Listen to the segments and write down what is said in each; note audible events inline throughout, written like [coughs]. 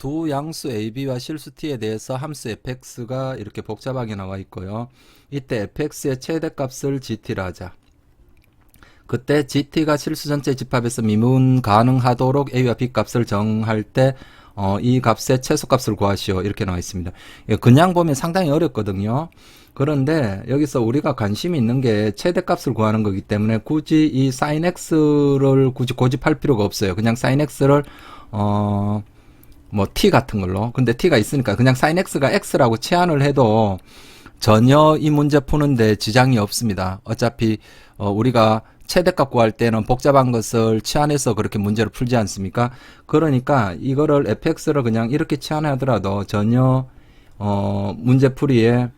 두 양수 AB와 실수 T에 대해서 함수 fx가 이렇게 복잡하게 나와 있고요. 이때 fx의 최대값을 gt라 하자. 그때 gt가 실수 전체 집합에서 미분 가능하도록 a와 b 값을 정할 때 어, 이 값의 최소값을 구하시오 이렇게 나와 있습니다. 예, 그냥 보면 상당히 어렵거든요. 그런데 여기서 우리가 관심이 있는 게 최대값을 구하는 거기 때문에 굳이 이 sin x를 굳이 고집할 필요가 없어요. 그냥 sin x를 어, 뭐 t 같은 걸로. 근데 t가 있으니까 그냥 sin x가 x라고 치환을 해도 전혀 이 문제 푸는데 지장이 없습니다. 어차피 어, 우리가 최대값 구할 때는 복잡한 것을 치환해서 그렇게 문제를 풀지 않습니까? 그러니까 이거를 fx를 그냥 이렇게 치환하더라도 전혀 어, 문제풀이에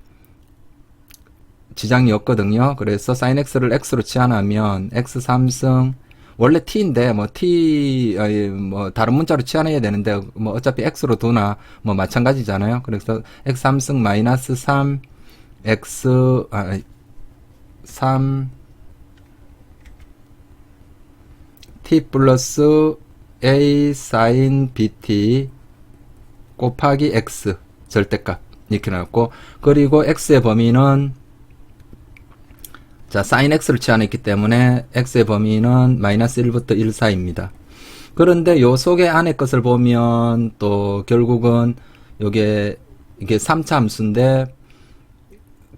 지장이 없거든요. 그래서 sin x를 x로 치환하면 x 3승 원래 t인데 뭐 t 뭐 다른 문자로 치환해야 되는데 뭐 어차피 x로 두나 뭐 마찬가지잖아요. 그래서 x 3승 마이너스 3 x 아, 3 t 플러스 a sin bt 곱하기 x 절대값 이렇게 나왔고 그리고 x의 범위는 자 sin x를 치환했기 때문에 x의 범위는 마이너스 1부터 1 사이입니다. 그런데 요 속에 안에 것을 보면 또 결국은 요게 이게 3차 함수인데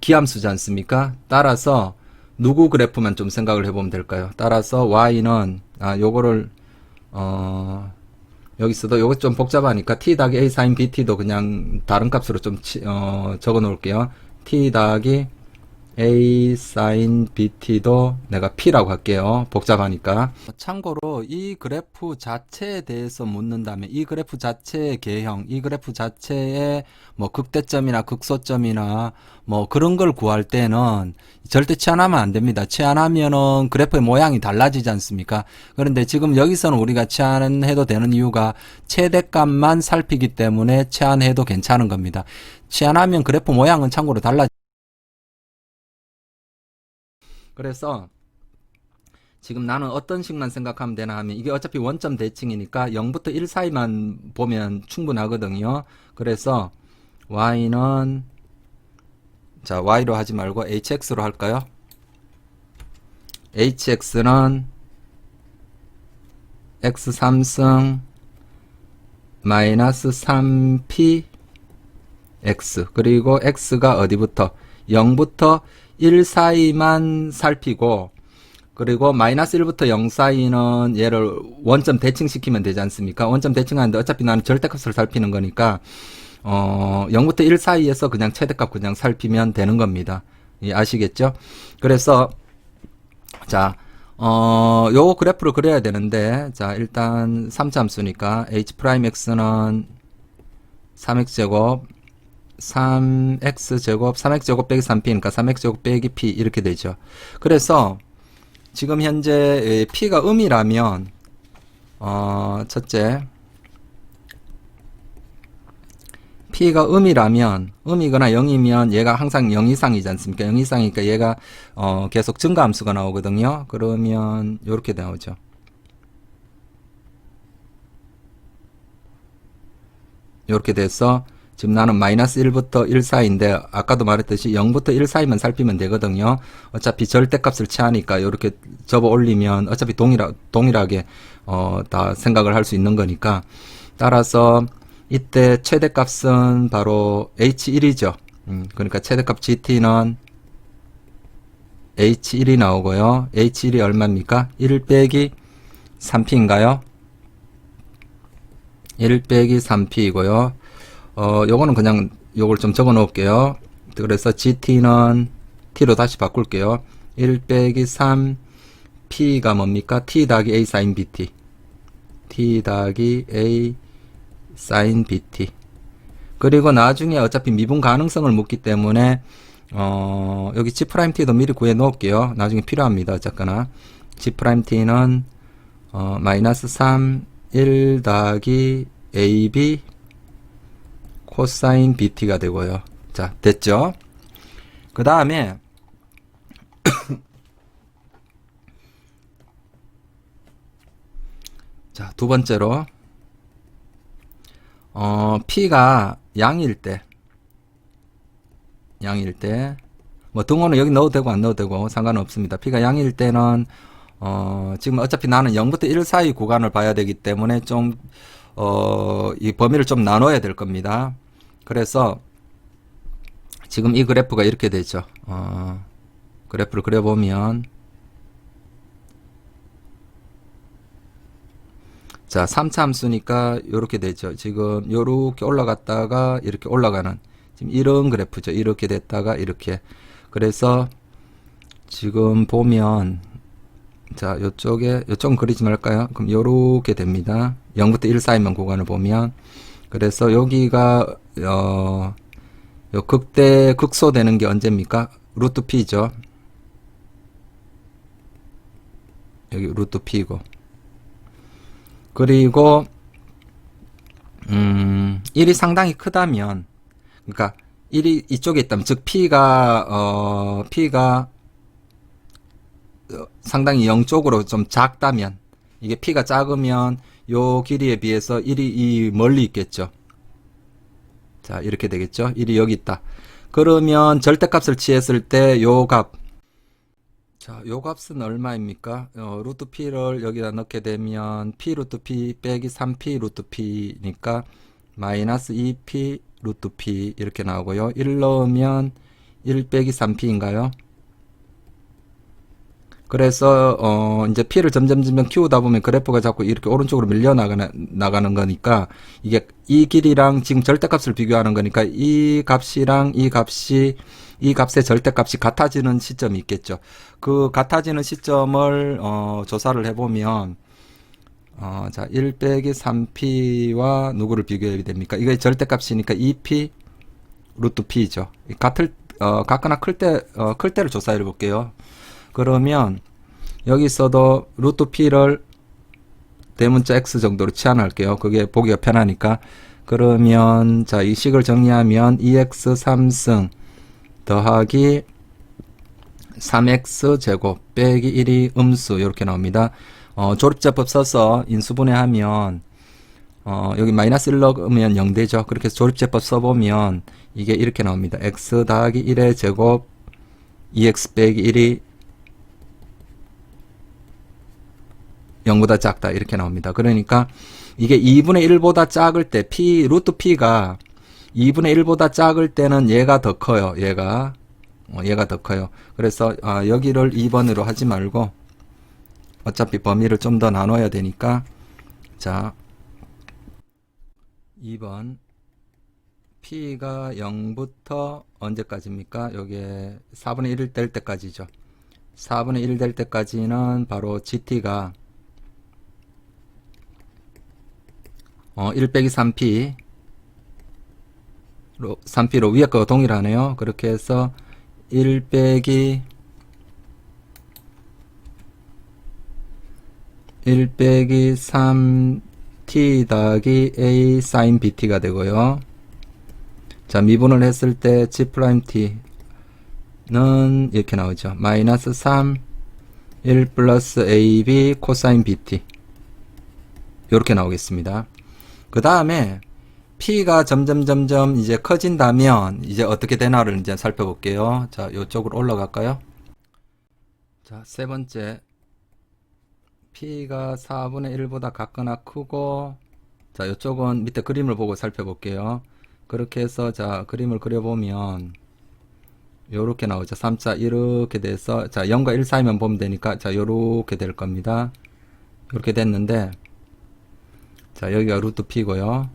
기함수지 않습니까? 따라서 누구 그래프만 좀 생각을 해보면 될까요? 따라서 y는 아 요거를 어 여기서도 요거 좀 복잡하니까 t 더하기 a sin bt도 그냥 다른 값으로 좀 치, 어, 적어 놓을게요. t 더하기 a sin bt도 내가 p라고 할게요. 복잡하니까. 참고로 이 그래프 자체에 대해서 묻는다면 이 그래프 자체의 개형, 이 그래프 자체의 뭐 극대점이나 극소점이나 뭐 그런 걸 구할 때는 절대 치환하면 안 됩니다. 치환하면은 그래프의 모양이 달라지지 않습니까? 그런데 지금 여기서는 우리가 치환해도 되는 이유가 최대값만 살피기 때문에 치환해도 괜찮은 겁니다. 치환하면 그래프 모양은 참고로 달라 그래서 지금 나는 어떤 식만 생각하면 되나 하면 이게 어차피 원점 대칭이니까 0부터 1 사이만 보면 충분하거든요. 그래서 y는 자 y로 하지 말고 hx로 할까요? hx는 x 3승 마이너스 3p x 그리고 x가 어디부터 0부터 1 사이만 살피고 그리고 마이너스 1부터 0 사이는 얘를 원점 대칭시키면 되지 않습니까? 원점 대칭하는데 어차피 나는 절대값을 살피는 거니까 어 0부터 1 사이에서 그냥 최대값 그냥 살피면 되는 겁니다. 예, 아시겠죠? 그래서 자, 어, 요 그래프를 그려야 되는데, 자, 일단 3차 함수니까, h'x는 3x제곱, 3x제곱, 3x제곱 빼기 3p니까 3x제곱 빼기 p 이렇게 되죠. 그래서 지금 현재 p가 음이라면 어, 첫째 p가 음이라면 음이거나 0이면 얘가 항상 0 이상이지 않습니까? 0 이상이니까 얘가 어, 계속 증가함수가 나오거든요. 그러면 이렇게 나오죠. 이렇게 돼서 지금 나는 마이너스 1부터 1 사이인데 아까도 말했듯이 0부터 1 사이만 살피면 되거든요. 어차피 절대값을 취하니까 이렇게 접어 올리면 어차피 동일하, 동일하게 어, 다 생각을 할 수 있는 거니까 따라서 이때 최대값은 바로 h1이죠. 음, 그러니까 최대값 gt는 h1이 나오고요. h1이 얼마입니까? 1 빼기 3p인가요? 1 빼기 3p이고요. 어, 요거는 그냥 요걸 좀 적어 놓을게요. 그래서 gt는 t로 다시 바꿀게요. 1 빼기 3 p가 뭡니까? t 더하기 a sin bt t 더하기 a sin bt 그리고 나중에 어차피 미분 가능성을 묻기 때문에 어, 여기 g 프라임 t도 미리 구해 놓을게요. 나중에 필요합니다. 어쨌거나 g 프라임 t는 어, 마이너스 3 1 더하기 ab 코사인 bt가 되고요. 자, 됐죠? 그 다음에 [coughs] 자, 두 번째로 어, P가 양일 때, 양일 때, 뭐 등호는 여기 넣어도 되고 안 넣어도 되고 상관없습니다. P가 양일 때는 어, 지금 어차피 나는 0부터 1 사이 구간을 봐야 되기 때문에 좀, 어, 이 범위를 좀 나눠야 될 겁니다. 그래서 지금 이 그래프가 이렇게 되죠. 어, 그래프를 그려보면 자, 3차 함수니까 이렇게 되죠. 지금 요렇게 올라갔다가 이렇게 올라가는 지금 이런 그래프죠. 이렇게 됐다가 이렇게. 그래서 지금 보면 자, 요쪽에 요쪽은 그리지 말까요? 그럼 요렇게 됩니다. 0부터 1 사이만 구간을 보면 그래서 여기가 어, 요 극대 극소되는 게 언제입니까? 루트 p죠. 여기 루트 p고. 그리고 음, 1이 상당히 크다면 그러니까 1이 이쪽에 있다면 즉 p가 어, p가 어, 상당히 0 쪽으로 좀 작다면 이게 p가 작으면 요 길이에 비해서 1이 이 멀리 있겠죠. 자, 이렇게 되겠죠. 1이 여기 있다. 그러면 절대값을 취했을 때 요 값. 자, 요 값은 얼마입니까? 어, 루트 p를 여기다 넣게 되면 p 루트 p 빼기 3p 루트 p니까 마이너스 2p 루트 p 이렇게 나오고요. 1 넣으면 1 빼기 3p인가요? 그래서 어 이제 P를 점점 점점 키우다 보면 그래프가 자꾸 이렇게 오른쪽으로 밀려 나가는 나가는 거니까 이게 이 길이랑 지금 절대값을 비교하는 거니까 이 값이랑 이 값이 이 값의 절대값이 같아지는 시점이 있겠죠. 그 같아지는 시점을 어 조사를 해 보면 어, 자, 1 빼기 3p와 누구를 비교해야 됩니까? 이게 절대값이니까 2p 루트 p죠. 같을 어, 같거나 클 때, 어, 클 때를 조사해 볼게요. 그러면 여기서도 루트 p를 대문자 x 정도로 치환할게요. 그게 보기가 편하니까. 그러면 자, 이 식을 정리하면 2x 3승 더하기 3x 제곱 빼기 1이 음수 이렇게 나옵니다. 어, 조립제법 써서 인수분해하면 어, 여기 마이너스 1 넣으면 0 되죠. 그렇게 해서 조립제법 써보면 이게 이렇게 나옵니다. x 더하기 1의 제곱 2x 빼기 1이 0보다 작다 이렇게 나옵니다. 그러니까 이게 2분의 1보다 작을 때 p 루트 p가 2분의 1보다 작을 때는 얘가 더 커요. 얘가 어, 얘가 더 커요. 그래서 아, 여기를 2번으로 하지 말고 어차피 범위를 좀 더 나눠야 되니까 자 2번 p가 0부터 언제까지입니까? 여기에 4분의 1될 때까지죠. 4분의 1 될 때까지는 바로 gt가 어, 1 빼기 3p 로, 3p로 위에 거 동일하네요. 그렇게 해서 1 빼기 1 빼기 3t 더하기 a sin bt가 되고요. 자, 미분을 했을 때 g 프라임 t는 이렇게 나오죠. 마이너스 3 1 플러스 ab 코사인 bt 이렇게 나오겠습니다. 그 다음에 P가 점점 점점 이제 커진다면 이제 어떻게 되나를 이제 살펴볼게요. 자, 이쪽으로 올라갈까요? 자, 세 번째. P가 4분의 1보다 같거나 크고 자, 이쪽은 밑에 그림을 보고 살펴볼게요. 그렇게 해서 자, 그림을 그려보면 요렇게 나오죠. 3자 이렇게 돼서 자, 0과 1 사이만 보면 되니까 자, 요렇게 될 겁니다. 이렇게 됐는데 자, 여기가 루트 P고요.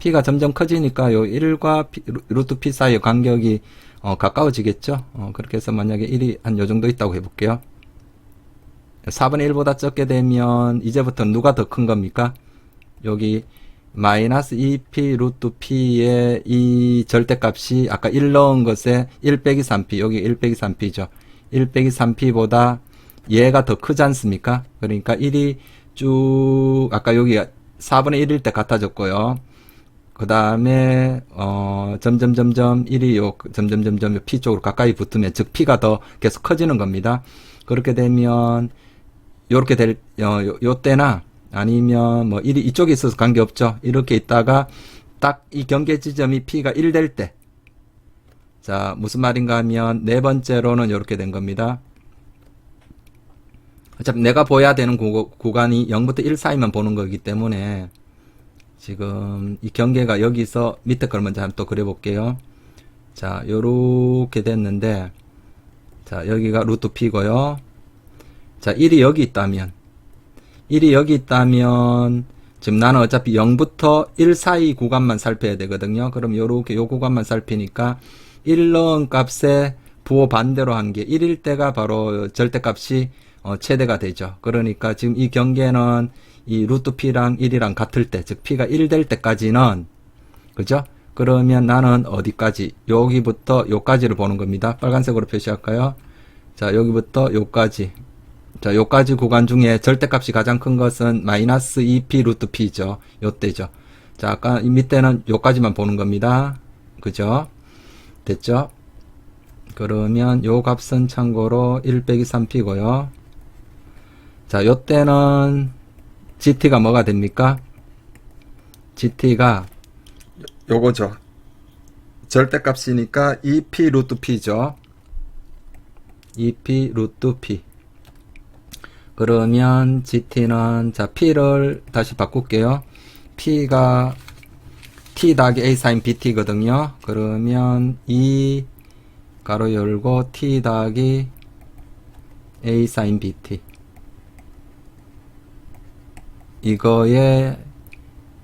P가 점점 커지니까 요 1과 P, 루트 P 사이의 간격이 어, 가까워지겠죠. 어, 그렇게 해서 만약에 1이 한 요 정도 있다고 해볼게요. 4분의 1보다 적게 되면 이제부터 누가 더 큰 겁니까? 여기 마이너스 2p 루트 p의 이 절대값이 아까 1 넣은 것에 1 빼기 3p 여기 1 빼기 3p죠. 1 빼기 3p보다 얘가 더 크지 않습니까? 그러니까 1이 쭉 아까 여기 4분의 1일 때 같아졌고요. 그 다음에 어 점점 점점 1이 요 점점 점점 p 쪽으로 가까이 붙으면 즉 p가 더 계속 커지는 겁니다. 그렇게 되면 요렇게 될 어, 요, 요 때나 아니면 뭐 1이 이쪽에 있어서 관계 없죠. 이렇게 있다가 딱 이 경계 지점이 P가 1 될 때. 자, 무슨 말인가 하면 네 번째로는 이렇게 된 겁니다. 어차피 내가 보여야 되는 구, 구간이 0부터 1 사이만 보는 거기 때문에 지금 이 경계가 여기서 밑에 걸 먼저 한번 또 그려볼게요. 자, 요렇게 됐는데 자, 여기가 루트 P고요. 자, 1이 여기 있다면 1이 여기 있다면 지금 나는 어차피 0부터 1 사이 구간만 살펴야 되거든요. 그럼 요렇게 요 구간만 살피니까 1 넣은 값에 부호 반대로 한 게 1일 때가 바로 절대값이 어, 최대가 되죠. 그러니까 지금 이 경계는 이 루트 P랑 1이랑 같을 때, 즉 P가 1 될 때까지는 그죠? 그러면 나는 어디까지? 여기부터 요까지를 보는 겁니다. 빨간색으로 표시할까요? 자, 여기부터 요까지. 자, 요까지 구간 중에 절대값이 가장 큰 것은 마이너스 2p 루트 p죠. 요때죠. 자, 아까 이 밑에는 요까지만 보는 겁니다. 그죠? 됐죠? 그러면 요 값은 참고로 1 빼기 3p고요. 자, 요때는 gt가 뭐가 됩니까? gt가 요거죠. 절대값이니까 2p 루트 p죠. 2p 루트 p. 그러면 GT는 자 P를 다시 바꿀게요. P가 T 더하기 A 사인 BT거든요. 그러면 이 가로 열고 T 더하기 A 사인 BT 이거의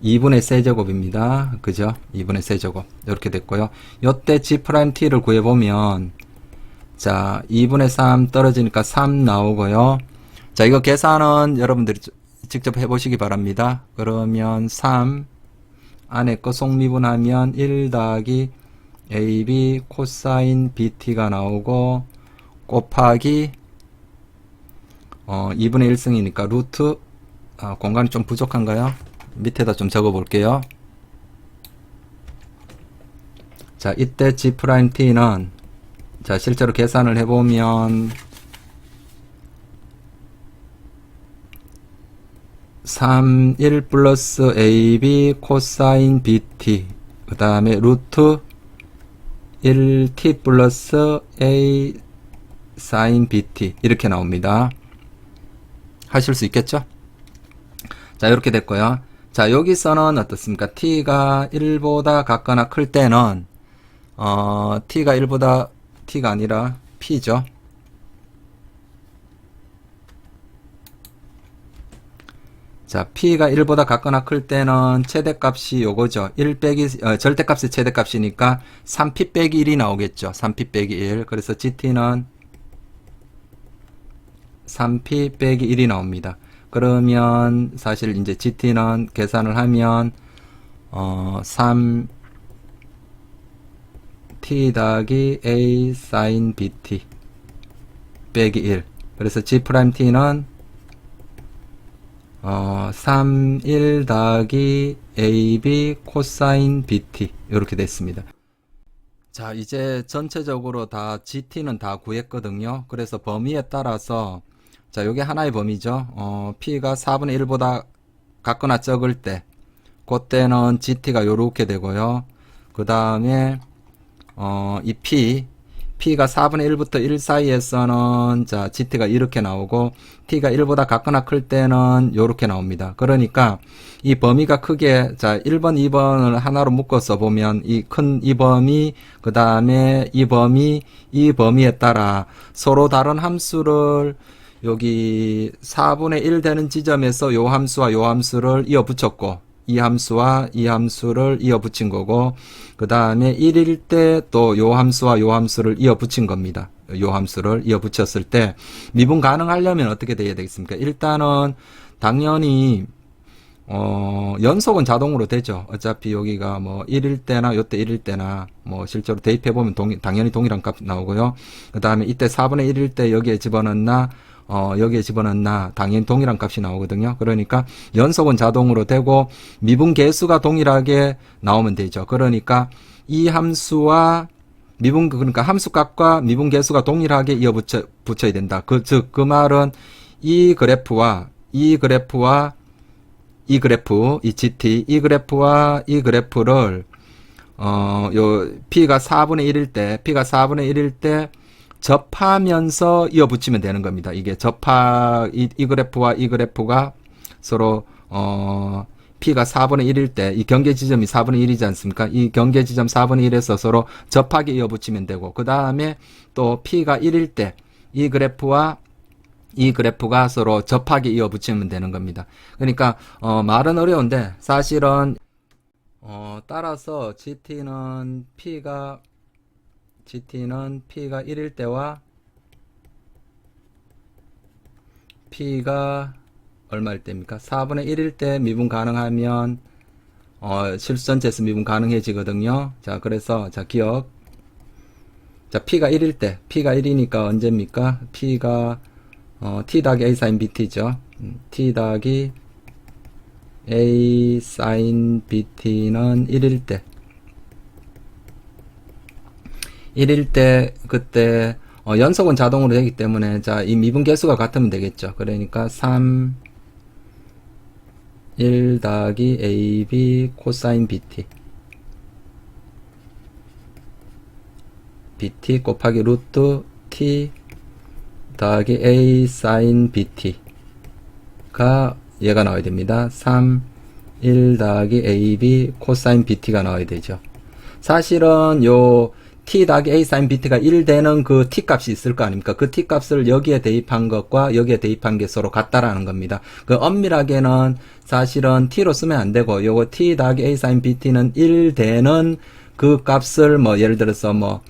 2분의 세제곱입니다. 그죠? 2분의 세제곱 이렇게 됐고요. 요때 G 프라임 T를 구해보면 자 2분의 3 떨어지니까 3 나오고요. 자, 이거 계산은 여러분들이 직접 해보시기 바랍니다. 그러면 3 안에 거 속미분하면 1 더하기 AB 코사인 BT가 나오고 곱하기 어, 2분의 1승이니까 루트 아, 공간이 좀 부족한가요? 밑에다 좀 적어 볼게요. 자, 이때 G 프라임 T는 자, 실제로 계산을 해 보면 3, 1 플러스 AB 코사인 BT 그 다음에 루트 1T 플러스 A 사인 BT 이렇게 나옵니다. 하실 수 있겠죠? 자 이렇게 됐고요. 자 여기서는 어떻습니까? T가 1보다 같거나 클 때는 어, T가 1보다 T가 아니라 P죠. 자, P가 1보다 같거나 클 때는 최대값이 요거죠. 1 빼기, 어, 절대값이 최대값이니까 3P 빼기 1이 나오겠죠. 3P 빼기 1. 그래서 GT는 3P 빼기 1이 나옵니다. 그러면 사실 이제 GT는 계산을 하면, 어, 3 T 더하기 A 사인 BT 빼기 1. 그래서 G 프라임 T는 어, 3, 1 더하기 AB 코사인 BT 이렇게 됐습니다. 자, 이제 전체적으로 다 GT는 다 구했거든요. 그래서 범위에 따라서 자, 요게 하나의 범위죠. 어, P가 4분의 1보다 같거나 적을 때 그때는 GT가 요렇게 되고요. 그 다음에 어, 이 P P가 4분의 1부터 1 사이에서는 자 GT가 이렇게 나오고 T가 1보다 같거나 클 때는 이렇게 나옵니다. 그러니까 이 범위가 크게 자 1번, 2번을 하나로 묶어서 보면 이 큰 이 범위 그 다음에 이 범위 이 범위에 따라 서로 다른 함수를 여기 4분의 1 되는 지점에서 요 함수와 요 함수를 이어 붙였고 이 함수와 이 함수를 이어 붙인 거고 그 다음에 1일 때 또 요 함수와 요 함수를 이어 붙인 겁니다. 요 함수를 이어 붙였을 때 미분 가능하려면 어떻게 돼야 되겠습니까? 일단은 당연히 어, 연속은 자동으로 되죠. 어차피 여기가 뭐 1일 때나 요때 1일 때나 뭐 실제로 대입해 보면 동, 당연히 동일한 값 나오고요. 그 다음에 이때 4분의 1일 때 여기에 집어넣나 어, 여기에 집어넣나 당연히 동일한 값이 나오거든요. 그러니까 연속은 자동으로 되고 미분 개수가 동일하게 나오면 되죠. 그러니까 이 함수와 미분 그러니까 함수 값과 미분 개수가 동일하게 이어 붙여 붙여야 된다. 그 즉그 말은 이 그래프와 이 그래프와 이 그래프, 이 GT, 이 그래프와 이 그래프를 어, 요 P가 4분의 1일 때, P가 4분의 1일 때 접하면서 이어붙이면 되는 겁니다. 이게 접하 이, 이 그래프와 이 그래프가 서로 어 P가 4분의 1일 때 이 경계 지점이 4분의 1이지 않습니까? 이 경계 지점 4분의 1에서 서로 접하게 이어붙이면 되고 그 다음에 또 P가 1일 때 이 그래프와 이 그래프가 서로 접하게 이어붙이면 되는 겁니다. 그러니까 어, 말은 어려운데 사실은 어, 따라서 GT는 P가 GT는 P가 1일 때와 P가 얼마일 때입니까? 4분의 1일 때 미분 가능하면 어, 실수 전체에서 미분 가능해지거든요. 자, 그래서 자, 기억. 자, P가 1일 때, P가 1이니까 언제입니까? P가 어, T 더하기 A sin BT죠. 음, T 더하기 A sin BT는 1일 때. 1일 때, 그때, 어, 연속은 자동으로 되기 때문에, 자, 이 미분 개수가 같으면 되겠죠. 그러니까 3, 1 더하기 AB 코사인 BT. BT 곱하기 루트 T 더하기 A 사인 BT가 얘가 나와야 됩니다. 3, 1 더하기 AB 코사인 BT가 나와야 되죠. 사실은 요 t 더하기 a sin bt가 1 되는 그 t 값이 있을 거 아닙니까? 그 t 값을 여기에 대입한 것과 여기에 대입한 게 서로 같다라는 겁니다. 그 엄밀하게는 사실은 t로 쓰면 안 되고 요거 t 더하기 a sin bt는 1 되는 그 값을 뭐 예를 들어서 뭐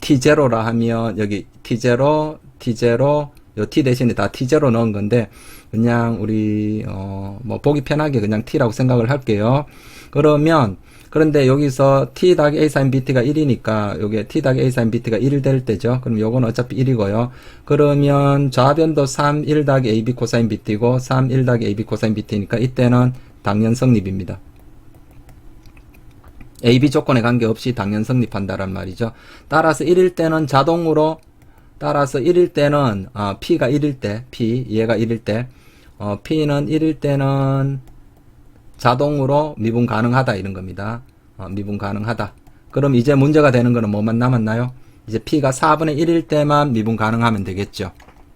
t0라 하면 여기 t0, t0, 요 t 대신에 다 t0 넣은 건데 그냥 우리 어 뭐 보기 편하게 그냥 t라고 생각을 할게요. 그러면 그런데 여기서 t 더하기 a sin bt가 1이니까 요게 t 더하기 a sin bt가 1될 때죠. 그럼 요건 어차피 1이고요. 그러면 좌변도 3 1 더하기 ab 코사인 bt고 3 1 더하기 ab 코사인 bt니까 이때는 당연 성립입니다. ab 조건에 관계없이 당연 성립한다란 말이죠. 따라서 1일 때는 자동으로 따라서 1일 때는 어, p가 1일 때 p 얘가 1일 때 어, p는 1일 때는 자동으로 미분 가능하다 이런 겁니다. 어, 미분 가능하다. 그럼 이제 문제가 되는 거는 뭐만 남았나요? 이제 P가 4분의 1일 때만 미분 가능하면 되겠죠.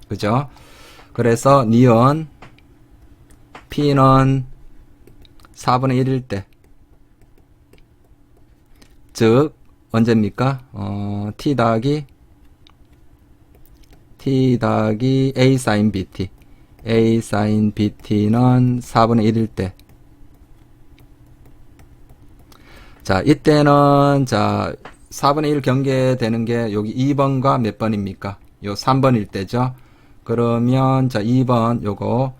그죠? 그래서 니은 P는 4분의 1일 때. 즉, 언제입니까? 어, T 더하기 T 더하기 A sin BT. A sin BT는 4분의 1일 때. 자, 이때는, 자, 4분의 1 경계되는 게 여기 2번과 몇 번입니까? 요 3번일 때죠. 그러면, 자, 2번 요거,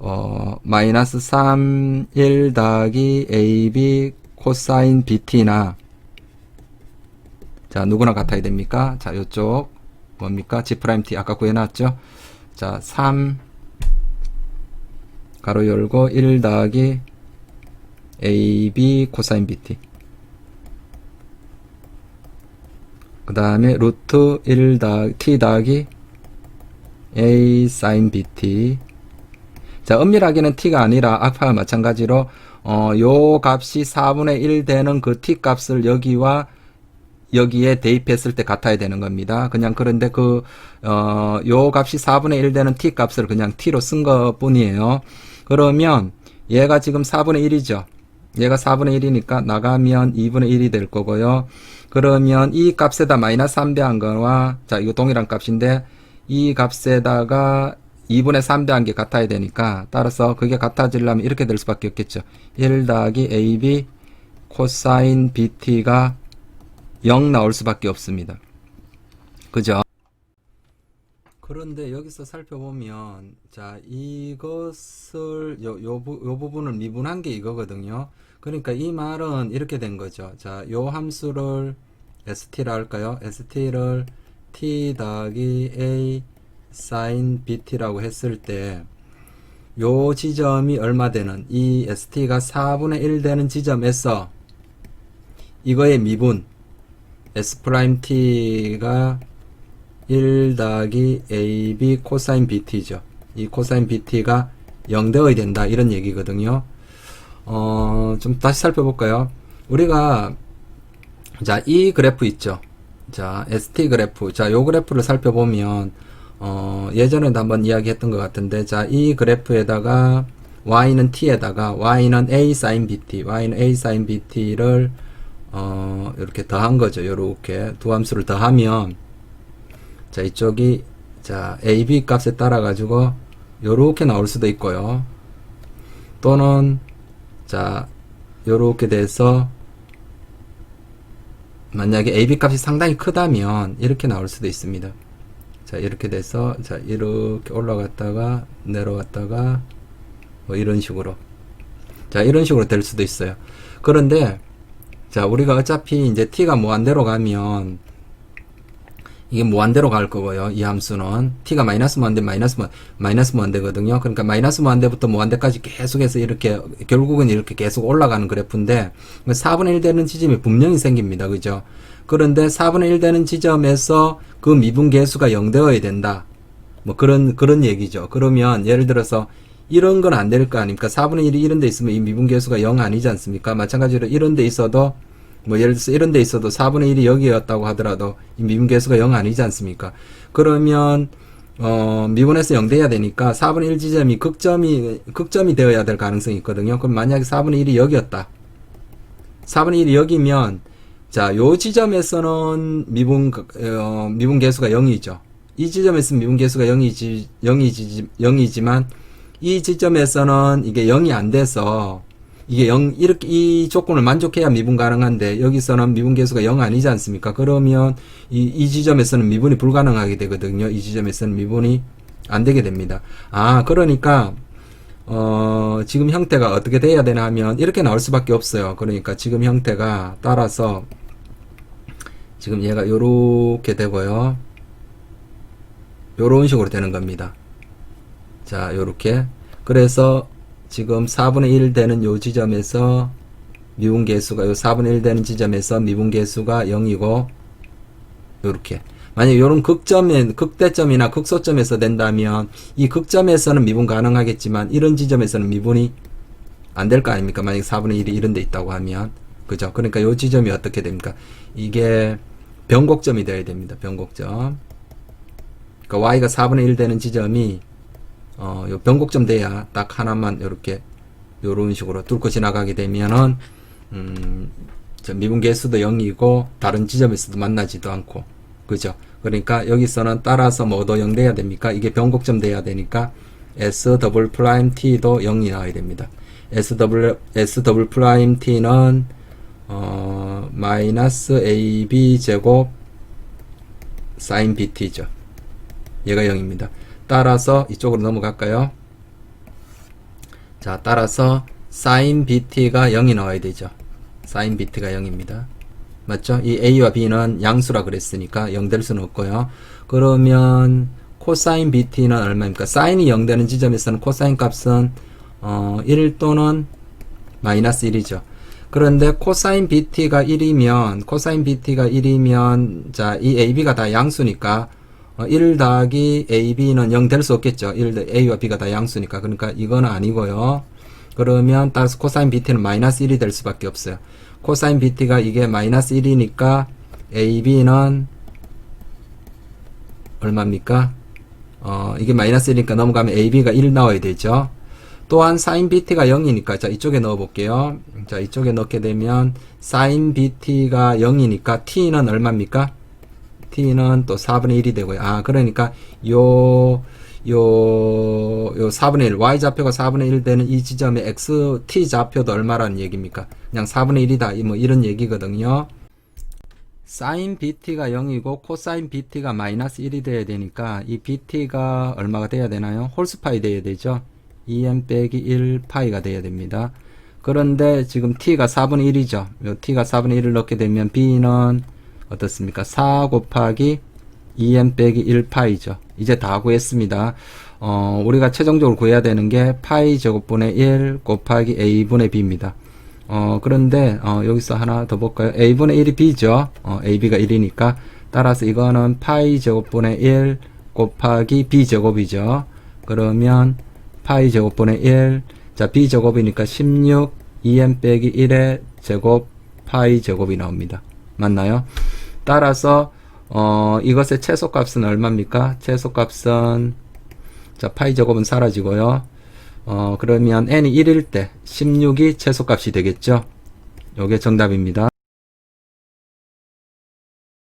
어, 마이너스 3, 1 더하기 AB 코사인 BT나, 자, 누구나 같아야 됩니까? 자, 요쪽, 뭡니까? G 프라임 T 아까 구해놨죠? 자, 3, 가로 열고 1 더하기 AB 코사인 BT. 그 다음에 루트 1 더하기 t 더하기 a sin bt 자 엄밀하게는 t가 아니라 알파와 마찬가지로 어, 요 값이 4분의 1 되는 그 t 값을 여기와 여기에 대입했을 때 같아야 되는 겁니다. 그냥 그런데 그, 어, 요 값이 4분의 1 되는 t 값을 그냥 t로 쓴 것 뿐이에요. 그러면 얘가 지금 4분의 1이죠. 얘가 4분의 1이니까 나가면 2분의 1이 될 거고요. 그러면 이 값에다 마이너스 3 더한 거와 자 이거 동일한 값인데 이 값에다가 2분의 3 더한 게 같아야 되니까 따라서 그게 같아지려면 이렇게 될 수밖에 없겠죠. 1 더하기 AB 코사인 BT가 0 나올 수밖에 없습니다. 그죠? 그런데 여기서 살펴보면 자 이것을 요, 요, 부, 요 부분을 미분한 게 이거거든요. 그러니까 이 말은 이렇게 된 거죠. 자, 요 함수를 st라 할까요? st를 t 더하기 a sin bt라고 했을 때 요 지점이 얼마 되는 이 st가 4분의 1 되는 지점에서 이거의 미분 s 프라임 t가 1 더하기 ab 코사인 bt죠. 이 코사인 bt가 0 되어야 된다 이런 얘기거든요. 어, 좀 다시 살펴볼까요? 우리가, 자, 이 그래프 있죠? 자, ST 그래프. 자, 요 그래프를 살펴보면, 어, 예전에도 한번 이야기했던 것 같은데, 자, 이 그래프에다가, y는 t에다가, y는 a sin bt, y는 a sin bt를, 어, 이렇게 더한 거죠. 요렇게 두 함수를 더하면, 자, 이쪽이, 자, a, b 값에 따라 가지고, 요렇게 나올 수도 있고요. 또는, 자, 요렇게 돼서, 만약에 AB 값이 상당히 크다면 이렇게 나올 수도 있습니다. 자, 이렇게 돼서 자, 이렇게 올라갔다가 내려갔다가 뭐 이런 식으로. 자, 이런 식으로 될 수도 있어요. 그런데 자, 우리가 어차피 이제 t가 무한대로 가면 이게 무한대로 갈 거고요. 이 함수는 t가 마이너스 무한대 마이너스 무 마이너스 무한대거든요. 그러니까 마이너스 무한대부터 무한대까지 계속해서 이렇게 결국은 이렇게 계속 올라가는 그래프인데 4분의 1 되는 지점이 분명히 생깁니다. 그죠? 그런데 4분의 1 되는 지점에서 그 미분 계수가 0 되어야 된다. 뭐 그런 그런 얘기죠. 그러면 예를 들어서 이런 건 안 될 거 아닙니까? 4분의 1이 이런 데 있으면 이 미분 계수가 0 아니지 않습니까? 마찬가지로 이런 데 있어도 뭐 예를 들어서 이런 데 있어도 4분의 1이 여기였다고 하더라도 이 미분 계수가 0 아니지 않습니까? 그러면 어 미분에서 0 돼야 되니까 4분의 1 지점이 극점이 극점이 되어야 될 가능성이 있거든요. 그럼 만약에 4분의 1이 여기였다. 4분의 1이 여기면 자, 요 지점에서는 미분 어, 미분 계수가 0이죠. 이 지점에서 미분 계수가 0이지 0이지 0이지만 이 지점에서는 이게 0이 안 돼서 이게 0 이렇게 이 조건을 만족해야 미분 가능한데 여기서는 미분 계수가 0 아니지 않습니까? 그러면 이, 이 지점에서는 미분이 불가능하게 되거든요. 이 지점에서는 미분이 안 되게 됩니다. 아, 그러니까 어, 지금 형태가 어떻게 돼야 되나 하면 이렇게 나올 수밖에 없어요. 그러니까 지금 형태가 따라서 지금 얘가 요렇게 되고요. 요런 식으로 되는 겁니다. 자, 요렇게. 그래서 지금 4분의 1 되는 요 지점에서 미분 계수가 요 4분의 1 되는 지점에서 미분 계수가 0이고 요렇게. 만약 요런 극점에 극대점이나 극소점에서 된다면 이 극점에서는 미분 가능하겠지만 이런 지점에서는 미분이 안 될 거 아닙니까? 만약 4분의 1이 이런 데 있다고 하면. 그죠? 그러니까 요 지점이 어떻게 됩니까? 이게 변곡점이 되어야 됩니다. 변곡점. 그러니까 y가 4분의 1 되는 지점이 어, 요 변곡점 돼야 딱 하나만 이렇게 요런 식으로 뚫고 지나가게 되면은 음, 저 미분 계수도 0이고 다른 지점에서도 만나지도 않고 그죠? 그러니까 여기서는 따라서 뭐도 0 돼야 됩니까? 이게 변곡점 돼야 되니까 s 더블 프라임 t도 0이 나와야 됩니다. s 더블 s 더블 프라임 t는 어, 마이너스 ab 제곱 사인 bt죠. 얘가 0입니다. 따라서 이쪽으로 넘어갈까요? 자, 따라서 sin bt가 0이 나와야 되죠. sin bt가 0입니다. 맞죠? 이 a와 b는 양수라 그랬으니까 0 될 수는 없고요. 그러면 코사인 bt는 얼마입니까? 사인이 0 되는 지점에서는 코사인 값은 어, 1 또는 마이너스 1이죠. 그런데 코사인 bt가 1이면 코사인 bt가 1이면 자, 이 ab가 다 양수니까 어, 1 더하기 ab는 0 될 수 없겠죠. 1 a와 b가 다 양수니까. 그러니까 이거는 아니고요. 그러면 따라서 코사인 bt는 마이너스 1이 될 수밖에 없어요. 코사인 bt가 이게 마이너스 1이니까 ab는 얼마입니까? 어, 이게 마이너스 1이니까 넘어가면 ab가 1 나와야 되죠. 또한 sin bt가 0이니까 자 이쪽에 넣어 볼게요. 자 이쪽에 넣게 되면 sin bt가 0이니까 t는 얼마입니까? T는 또 4분의 1이 되고요. 아 그러니까 요 요, 요 4분의 1, y좌표가 4분의 1 되는 이 지점의 x, t 좌표도 얼마라는 얘기입니까? 그냥 4분의 1이다. 뭐 이런 얘기거든요. sin bt가 0이고 코사인 bt가 마이너스 1이 돼야 되니까 이 bt가 얼마가 돼야 되나요? 홀스파이 돼야 되죠. 2n 빼기 1 파이가 돼야 됩니다. 그런데 지금 t가 4분의 1이죠. 요 t가 4분의 1을 넣게 되면 b는 어떻습니까? 4 곱하기 2n 빼기 1 파이죠. 이제 다 구했습니다. 어, 우리가 최종적으로 구해야 되는 게 파이 제곱분의 1 곱하기 a분의 b입니다. 어, 그런데 어, 여기서 하나 더 볼까요? a분의 1이 b죠. 어, ab가 1이니까 따라서 이거는 파이 제곱분의 1 곱하기 b 제곱이죠. 그러면 파이 제곱분의 1 자, b 제곱이니까 16 2n 빼기 1의 제곱 파이 제곱이 나옵니다. 맞나요? 따라서 어, 이것의 최소값은 얼마입니까? 최소값은 자 파이 제곱은 사라지고요. 어, 그러면 n이 1일 때 16이 최소값이 되겠죠. 요게 정답입니다.